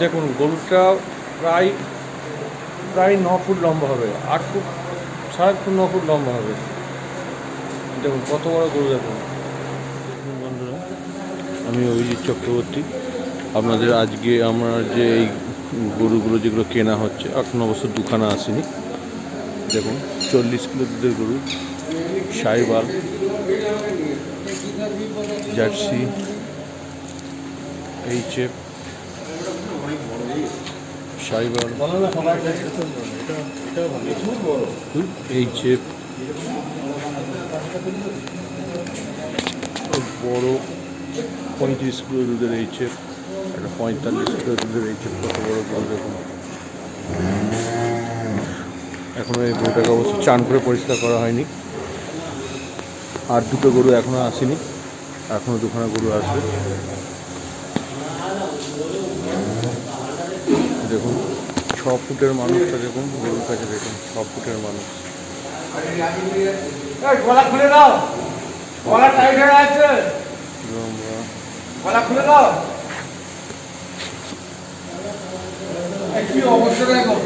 দেখুন, গরুটা প্রায় প্রায় ন ফুট লম্বা হবে। আট ফুট, সাড়ে ফুট, ন ফুট লম্বা হবে। দেখুন, কত বড় গরু দেখুন। বন্ধুরা, আমি অভিজিৎ চক্রবর্তী। আপনাদের আজকে আমার যে এই গরুগুলো যেগুলো কেনা হচ্ছে, এখন অবশ্য দুখানা আসেনি। দেখুন, চল্লিশ কিলো দুধের গরু, Sahiwal, Jersey HF Sahiwal HF বড় পঁয়ত্রিশ কিলো দুধের এইচএফ একটা পঁয়তাল্লিশ কিলো দুধের এইচএফ কত বড় গরু দেখুন। এখনও এই গরুটাকে অবশ্য চান করে পরিষ্কার করা হয়নি। আর দুটো গরু এখনও আসেনি। এখনও দুখানা গরু আসবে। দেখুন ছ ফুটের মানুষটা দেখুন গরুর কাছে দেখুন ছ ফুটের মানুষ। গলা খুলে দাও। গলা টাইট হয়ে আছে। গলা খুলে দাও। কি অবস্থা দেখো?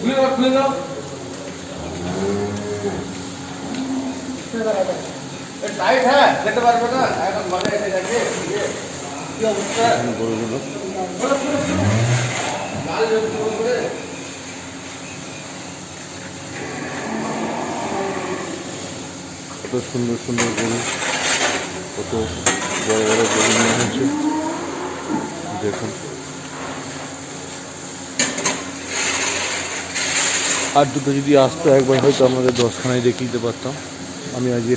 খুলে দাও খুলে দাও। টাইট হ্যাঁ যেতে পারবে না। এখন গলা কি অবস্থা? গরুগুলো। কত সুন্দর সুন্দর গরু। কত বড় বড় গরু নিয়ে হয়েছে দেখুন। আর দুটো যদি আসতো একবার, হয়তো আমাদের দশখানায় দেখিয়ে দিতে পারতাম। আমি আজকে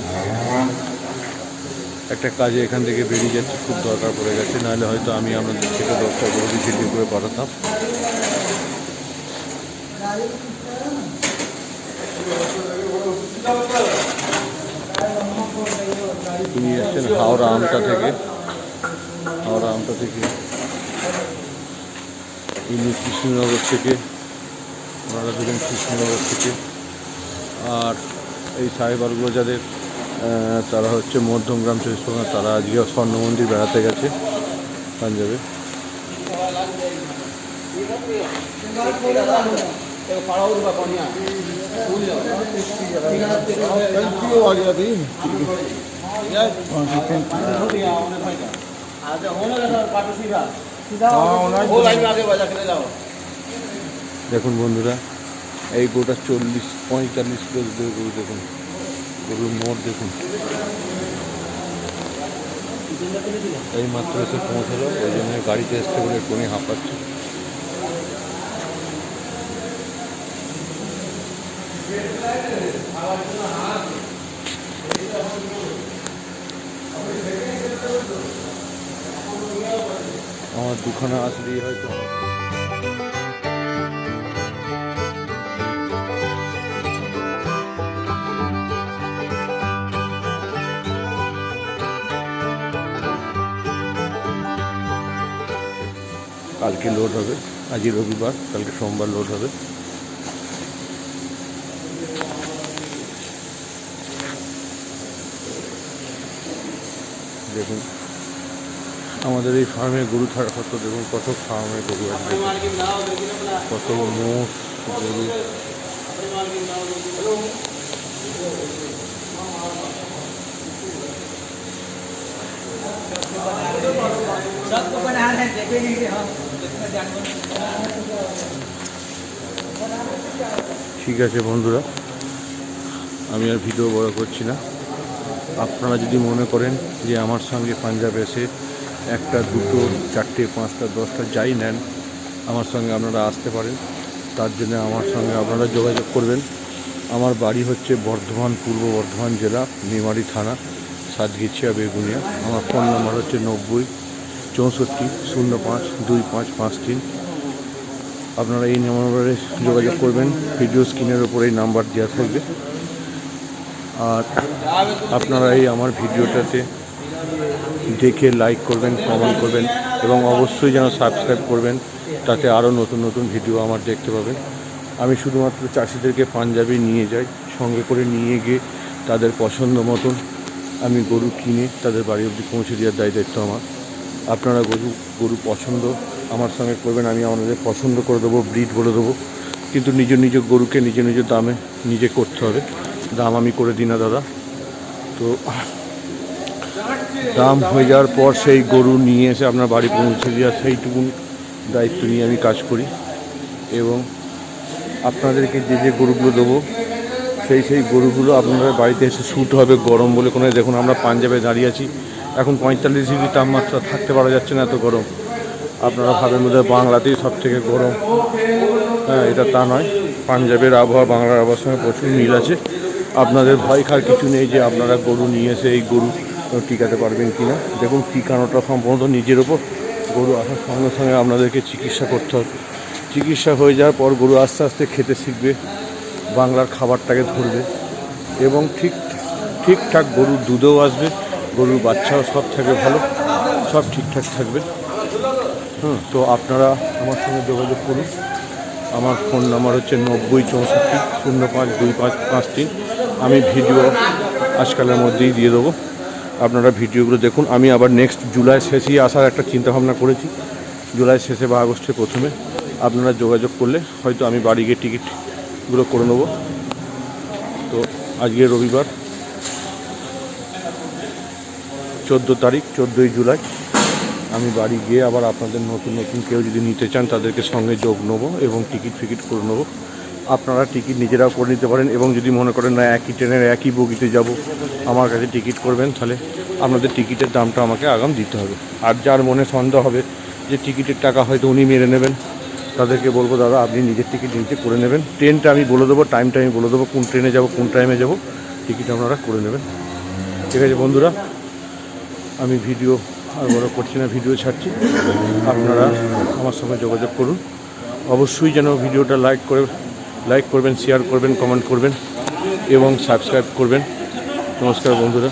একটা কাজে এখান থেকে বেরিয়ে যাচ্ছে, খুব দরকার পড়ে গেছে। নাহলে হয়তো আমি আপনাদের থেকে দশটা গরু ভিডিও করে পাঠাতাম। তিনি এসছেন হাওড়া আমটা থেকে। হাওড়া আমটা থেকে। ইনি কৃষ্ণনগর থেকে। ওনারা দুজন কৃষ্ণনগর থেকে। আর এই সাহেবারগুলো যাদের তারা হচ্ছে মধ্যমগ্রাম চব্বিশ তারা আজকে স্বর্ণ মন্দির বেড়াতে গেছে পাঞ্জাবে। দেখুন বন্ধুরা, এই গোটা চল্লিশ, পঁয়তাল্লিশ দেখুন গরুর মোট দেখুন। এই মাত্র এসে পৌঁছালো, ওই জন্য গাড়িতে আসতে বলে একটুখানি হাঁপাচ্ছে। আমার দুখানা আসলেই হয়তো কালকে লোড হবে আজই রবিবার কালকে সোমবার লোড হবে দেখুন আমাদের এই ফার্মে গরু থাকা কত দেখুন কত ফার্মে গরু আছে দেখুন। কত মোষ গরু सब को बना है देखे नहीं हम कितना जानवर ঠিক আছে বন্ধুরা, আমি আর ভিডিও বড় করছি না। আপনারা যদি মনে করেন যে আমার সঙ্গে পাঞ্জাব এসে একটা, দুটো, চারটে, পাঁচটা, দশটা যাই নেন, আমার সঙ্গে আপনারা আসতে পারেন। তার জন্য আমার সঙ্গে আপনারা যোগাযোগ করবেন। আমার বাড়ি হচ্ছে বর্ধমান, পূর্ব বর্ধমান জেলা মেমারি থানা, সাতগিছিয়া বেগুনিয়া। আমার ফোন নাম্বার হচ্ছে নব্বই চৌষট্টি, শূন্য পাঁচ, দুই পাঁচ পাঁচ তিন। আপনারা এই নম্বরে যোগাযোগ করবেন। ভিডিও স্ক্রিনের ওপর এই নাম্বার দেওয়া থাকবে। আর আপনারা এই আমার ভিডিওটাতে দেখে লাইক করবেন কমেন্ট করবেন এবং অবশ্যই যেন সাবস্ক্রাইব করবেন, তাতে আরও নতুন নতুন ভিডিও আমার দেখতে পাবেন। আমি শুধুমাত্র চাষিদেরকে পাঞ্জাবি নিয়ে যাই, সঙ্গে করে নিয়ে গিয়ে তাদের পছন্দ মতন আমি গরু কিনে তাদের বাড়ি অবধি পৌঁছে দেওয়ার দায় দায়িত্ব আমার। আপনারা গরু গরু পছন্দ, আমার সঙ্গে করবেন, আমি আমাদের পছন্দ করে দেবো ব্রিড বলে দেবো। কিন্তু নিজ নিজ গরুকে, নিজ নিজ দামে নিজে করতে হবে। দাম আমি করে দিই না, দাদা। তো, দাম হয়ে যাওয়ার পর সেই গরু নিয়ে এসে আপনার বাড়ি পৌঁছে দেওয়া সেইটুকুন দায়িত্ব নিয়ে আমি কাজ করি। এবং আপনাদেরকে যে যে গরুগুলো দেবো সেই সেই গরুগুলো আপনাদের বাড়িতে এসে শ্যুট হবে গরম বলে কোনো, দেখুন আমরা পাঞ্জাবে দাঁড়িয়ে আছি। এখন পঁয়তাল্লিশ ডিগ্রি তাপমাত্রা থাকতে পারা যাচ্ছে না এত গরম। আপনারা ভাবেন বোধহয় বাংলাতেই সব থেকে গরম। হ্যাঁ এটা তা নয়। পাঞ্জাবের আবহাওয়া, বাংলার আবহাওয়ার সঙ্গে প্রচুর মিল আছে। আপনাদের ভয় খার কিছু নেই যে আপনারা গরু নিয়ে এসে এই গরু টিকাতে পারবেন কি না দেখুন টিকানোটা সম্পূর্ণত নিজের ওপর। গরু আসার সঙ্গে সঙ্গে আপনাদেরকে চিকিৎসা করতে হবে। চিকিৎসা হয়ে যাওয়ার পর গরু আস্তে আস্তে খেতে শিখবে। বাংলার খাবারটাকে ধরবে এবং ঠিক, ঠিকঠাক গরুর দুধও আসবে, গরুর বাচ্চাও সব থাকবে ভালো, সব ঠিকঠাক থাকবে। হুম, তো আপনারা আমার সঙ্গে যোগাযোগ করুন। আমার ফোন নাম্বার হচ্ছে নব্বই চৌষট্টি শূন্য পাঁচ দুই পাঁচ পাঁচ তিন। আমি ভিডিও আজকালের মধ্যেই দিয়ে দেবো। আপনারা ভিডিওগুলো দেখুন। আমি আবার নেক্সট জুলাই শেষেই আসার একটা চিন্তাভাবনা করেছি। জুলাই শেষে বা আগস্টের প্রথমে। আপনারা যোগাযোগ করলে হয়তো আমি বাড়ি গিয়ে টিকিটগুলো করে নেব। তো আজকে রবিবার, চোদ্দ তারিখ, চোদ্দোই জুলাই। আমি বাড়ি গিয়ে আবার আপনাদের নতুন নতুন কেউ যদি নিতে চান, তাদেরকে সঙ্গে যোগ নেব এবং টিকিট ফিকিট করে নেব। আপনারা টিকিট নিজেরাও করে নিতে পারেন এবং যদি মনে করেন না, একই ট্রেনের একই বগিতে যাব, আমার কাছে টিকিট করবেন, তাহলে আপনাদের টিকিটের দামটা আমাকে আগাম দিতে হবে। আর যার মনে সন্দেহ হবে যে টিকিটের টাকা হয়তো উনি মেরে নেবেন তাদেরকে বলব, দাদা, আপনি নিজের টিকিট নিজে করে নেবেন। ট্রেনটা আমি বলে দেবো টাইমটা আমি বলে দেবো, কোন ট্রেনে যাব, কোন টাইমে যাব। টিকিট আপনারা করে নেবেন। ঠিক আছে বন্ধুরা, আমি ভিডিও আর বড় করছি না ভিডিও ছাড়ছি। আপনারা আমার সঙ্গে যোগাযোগ করুন। অবশ্যই যেন ভিডিওটা লাইক করে লাইক করবেন শেয়ার করবেন কমেন্ট করবেন এবং সাবস্ক্রাইব করবেন। নমস্কার বন্ধুরা।